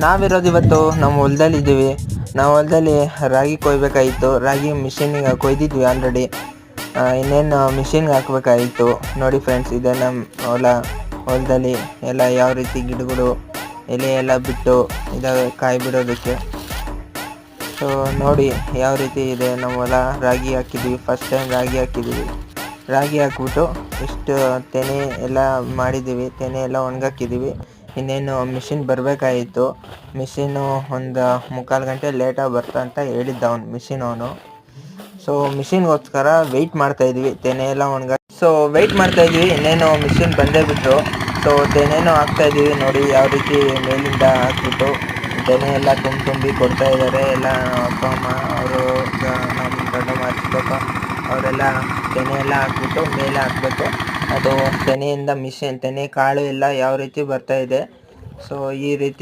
ನಾವಿರೋದು ಇವತ್ತು ನಮ್ಮ ಹೊಲದಲ್ಲಿ ಇದ್ದೀವಿ. ನಾವು ಹೊಲದಲ್ಲಿ ರಾಗಿ ಕೊಯ್ಬೇಕಾಗಿತ್ತು. ರಾಗಿ ಮಿಷಿನಿಗೆ ಕೊಯ್ದಿದ್ವಿ ಆಲ್ರೆಡಿ ಇನ್ನೇನು ಮಿಷಿನ್ಗೆ ಹಾಕಬೇಕಾಗಿತ್ತು. ನೋಡಿ ಫ್ರೆಂಡ್ಸ್ ಇದೆ ನಮ್ಮ ಹೊಲ. ಹೊಲದಲ್ಲಿ ಎಲ್ಲ ಯಾವ ರೀತಿ ಗಿಡಗಳು ಎಲೆ ಎಲ್ಲ ಬಿಟ್ಟು ಇದಾವೆ ಕಾಯಿ ಬಿಡೋದಕ್ಕೆ ಸೊ ನೋಡಿ ಯಾವ ರೀತಿ ಇದೆ ನಮ್ಮ ಹೊಲ. ರಾಗಿ ಹಾಕಿದ್ವಿ ಫಸ್ಟ್ ಟೈಮ್ ರಾಗಿ ಹಾಕಿದ್ದೀವಿ. ರಾಗಿ ಹಾಕ್ಬಿಟ್ಟು ಇಷ್ಟು ತೆನೆ ಎಲ್ಲ ಮಾಡಿದ್ದೀವಿ. ತೆನೆ ಎಲ್ಲ ಒಣಗಾಕಿದ್ದೀವಿ. ಇನ್ನೇನು ಮಿಷಿನ್ ಬರಬೇಕಾಗಿತ್ತು ಮಿಷಿನ್ನು ಒಂದು ಮುಕ್ಕಾಲು ಗಂಟೆ ಲೇಟಾಗಿ ಬರ್ತ ಅಂತ ಹೇಳಿದ್ದ ಅವ್ನು ಮಿಷಿನ್ ಅವನು. ಸೊ ಮಿಷಿನ್ಗೋಸ್ಕರ ವೆಯ್ಟ್ ಮಾಡ್ತಾ ಇದ್ವಿ. ತೆನೆ ಎಲ್ಲ ಒಣಗ ಸೊ ವೆಯ್ಟ್ ಮಾಡ್ತಾ ಇದ್ವಿ. ಇನ್ನೇನು ಮಿಷಿನ್ ಬಂದೇ ಬಿಟ್ಟು ಸೊ ತೆನೇನೋ ಹಾಕ್ತಾ ಇದ್ದೀವಿ ನೋಡಿ ಯಾವ ರೀತಿ ಮೇಲಿಂದ ಹಾಕ್ಬಿಟ್ಟು. ತೆನೆ ಎಲ್ಲ ತುಂಬ ತುಂಬಿ ಕೊಡ್ತಾ ಇದ್ದಾರೆ ಎಲ್ಲ ಅಪ್ಪ, ಅಮ್ಮ, ಅವರು ನಮ್ಮ ದೊಡ್ಡಮ್ಮ ಚಿಕ್ಕಪ್ಪ ಅವರೆಲ್ಲ ತೆನೆ ಎಲ್ಲ ಹಾಕ್ಬಿಟ್ಟು ಮೇಲೆ ಹಾಕ್ಬೇಕು. ಅದು ತೆನೆಯಿಂದ ಮಿಷಿನ್ ತೆನೆ ಕಾಳು ಎಲ್ಲ ಯಾವ ರೀತಿ ಬರ್ತಾ ಇದೆ. ಸೊ ಈ ರೀತಿ